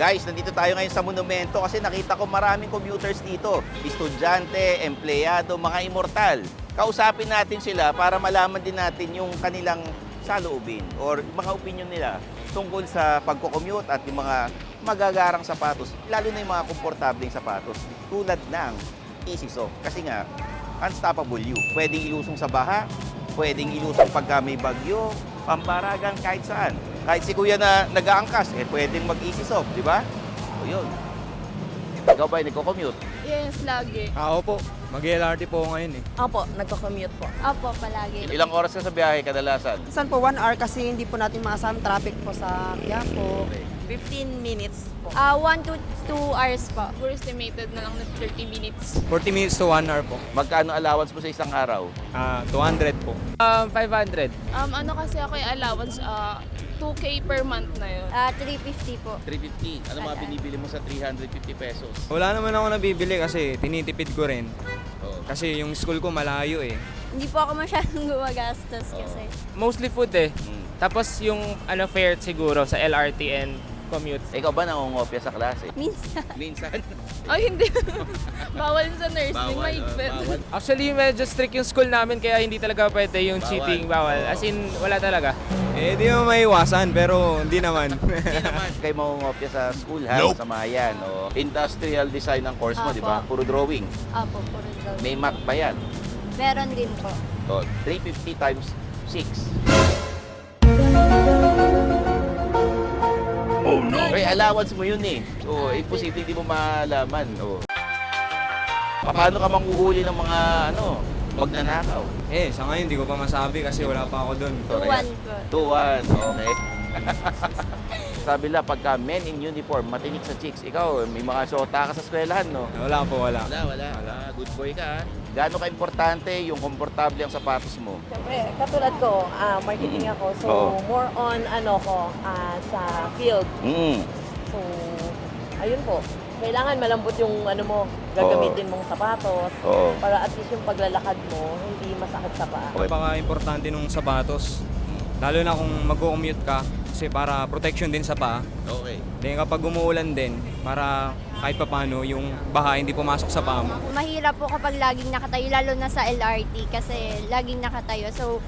Guys, nandito tayo ngayon sa monumento kasi nakita ko maraming commuters dito. Estudyante, empleyado, mga immortal. Kausapin natin sila para malaman din natin yung kanilang saloobin or mga opinion nila tungkol sa pagko-commute at yung mga magagarang sapatos, lalo na yung mga komportableng sapatos tulad ng Easy Soft. Kasi nga, unstoppable you. Pwedeng ilusong sa baha, pwedeng ilusong pagka may bagyo, pambaragan kahit saan. Kahit si kuya na nag-aangkas, eh pwedeng mag-easy soft, di ba? O yun. Ikaw ba nagko-commute? Yes, lagi. Ah, opo. Mag-LRT po ako ngayon eh. Opo, nagko-commute po. Opo, palagi. Ilang oras ka sa biyahe kadalasan? Saan po, one hour kasi hindi po natin makasama traffic po sa Quiapo. 15 minutes po. Ah, 1 to 2 hours po. We're estimated na lang na 30 minutes. 40 minutes to 1 hour po. Magkano allowance mo sa isang araw? Ah, 200 po. Um, 500. Um, ano kasi ako yung allowance, ah, 2K per month na yun. Ah, 350 po. 350. Ano mga binibili mo sa 350 pesos? Wala naman ako nabibili kasi tinitipid ko rin. Oo. Kasi yung school ko malayo eh. Hindi po ako masyadong gumagastos kasi. Mostly food eh. Mm. Tapos yung ano fare siguro sa LRT and commute. Ikaw ba nangungopia sa klase? Minsan. Minsan. Ay, hindi. Bawal sa nursing, Bawal, mahigpit. ah, bawal. Actually, medyo strict yung school namin kaya hindi talaga pwede yung Bawal. cheating. Bawal. As in, wala talaga. Eh, di mo maiwasan pero hindi naman. Hindi naman. Kayo mangungopia sa school ha? Sa Mayan. O industrial design ang course mo, Apo. di ba? Puro drawing. Opo, puro daw. May math ba yan? Meron din po. O, 350 times 6. Allowance mo yun eh. So, imposible hindi mo malaman. O. Paano ka manghuhuli ng mga ano, magnanakaw? eh, sa ngayon hindi ko pa masabi kasi wala pa ako doon. Tuwan po. 2-1, okay. Sabi la, pagka men in uniform, matinik sa chicks. Ikaw, may mga shota ka sa eskwelahan, no? Wala po, wala. Wala, wala. Ah, good boy ka, ha? Gaano ka-importante yung komportable ang sapatos mo? Siyempre, katulad ko, ah, marketing ako. So, Oo. more on ano ko ah, sa field. Mm. So, ayun po. Kailangan malambot yung ano mo, gagamitin mong sapatos. Oo. Para at least yung paglalakad mo, hindi masakit sa paa. Okay. Napaka-importante nung sapatos. Lalo na kung mag-commute ka kasi para protection din sa paa. Okay. Then kapag umuulan din, para kahit papano yung baha hindi pumasok sa paa mo. Mahirap po kapag laging nakatayo, lalo na sa LRT kasi laging nakatayo. So,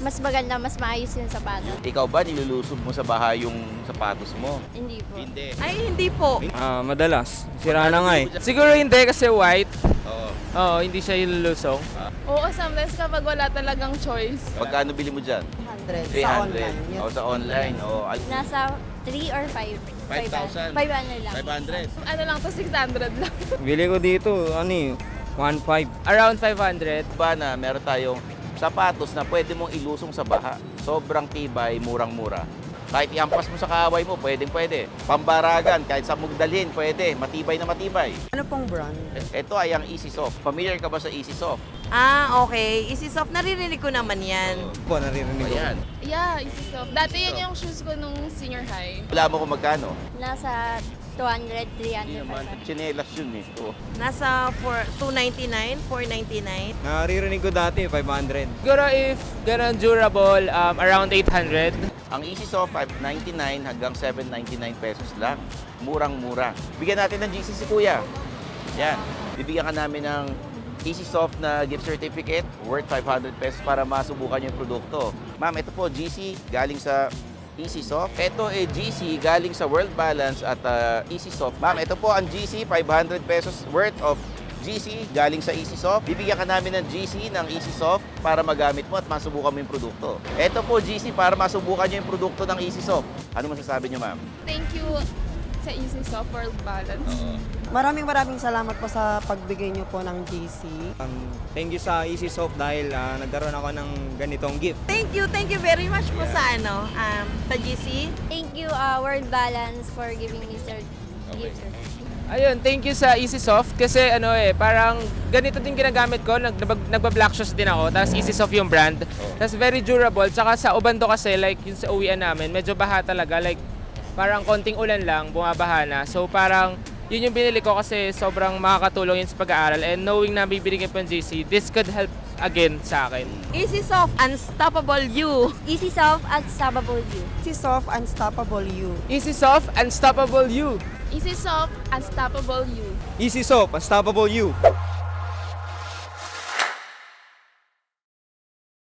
mas maganda, mas maayos yung sapatos. Ikaw ba, nilulusob mo sa bahay yung sapatos mo? Hindi po. Hindi. Ay, hindi po. Ah, madalas. Sira na nga eh. Siguro hindi kasi white. Oo. Oo, hindi siya ilulusong. Oo, sometimes kapag wala talagang choice. Pagkano bili mo dyan? 100 sa online. 300. Yun. O, sa online. O, al- Nasa 3 or 5? 5,000. 500 lang. 500. Ano lang to, 600 lang. Bili ko dito, ano eh, 1.5. Around 500. ba na meron tayong sapatos na pwede mong ilusong sa baha. Sobrang tibay, murang-mura. Kahit iampas mo sa kaaway mo, pwedeng pwede. Pambaragan, kahit sa dalhin, pwede. Matibay na matibay. Ano pong brand? Ito ay ang Easy Soft. Familiar ka ba sa Easy Soft? Ah, okay. Easy soft. Naririnig ko naman yan. Po, naririnig ko. Ayan. Yeah, easy soft. Dati yan yung shoes ko nung senior high. Wala mo kung magkano? Nasa 200, 300, 500. Chinelas yun eh. Oo. Nasa for 299, 499. Naririnig ko dati, 500. Siguro if ganun durable, um, around 800. Ang Easy Soft, 599 hanggang 799 pesos lang. Murang-mura. Bigyan natin ng GC si Kuya. Yan. Bibigyan ka namin ng Easy Soft na gift certificate worth 500 pesos para masubukan yung produkto. Ma'am, ito po GC galing sa Easy Soft. Ito ay GC galing sa World Balance at uh, Easy Soft. Ma'am, ito po ang GC 500 pesos worth of GC galing sa Easy Soft. Bibigyan ka namin ng GC ng Easy Soft para magamit mo at masubukan mo yung produkto. Ito po GC para masubukan nyo yung produkto ng Easy Soft. Ano masasabi nyo, ma'am? Thank you sa Easy Soft World Balance. Maraming maraming salamat po sa pagbigay niyo po ng GC. Um, thank you sa Easy Soft dahil ah, nagkaroon ako ng ganitong gift. Thank you, thank you very much po sa ano, um, sa GC. Thank you, uh, World Balance, for giving me sir gift certificate. Ayun, thank you sa Easy Soft kasi ano eh, parang ganito din ginagamit ko. Nag, nag- nagba-black shoes din ako, tapos Easy Soft yung brand. Tapos very durable, tsaka sa Ubando kasi, like yung sa uwian namin, medyo baha talaga. Like, parang konting ulan lang, bumabaha na. So parang yun yung binili ko kasi sobrang makakatulong yun sa pag-aaral. And knowing na bibili ko pa ng GC, this could help again sa akin. Easy Soft, Unstoppable You. Easy Soft Sabable You. Easy Soft Unstoppable You. Easy Soft, Unstoppable You. Easy Soft, Unstoppable You. Easy Soap, Unstoppable You.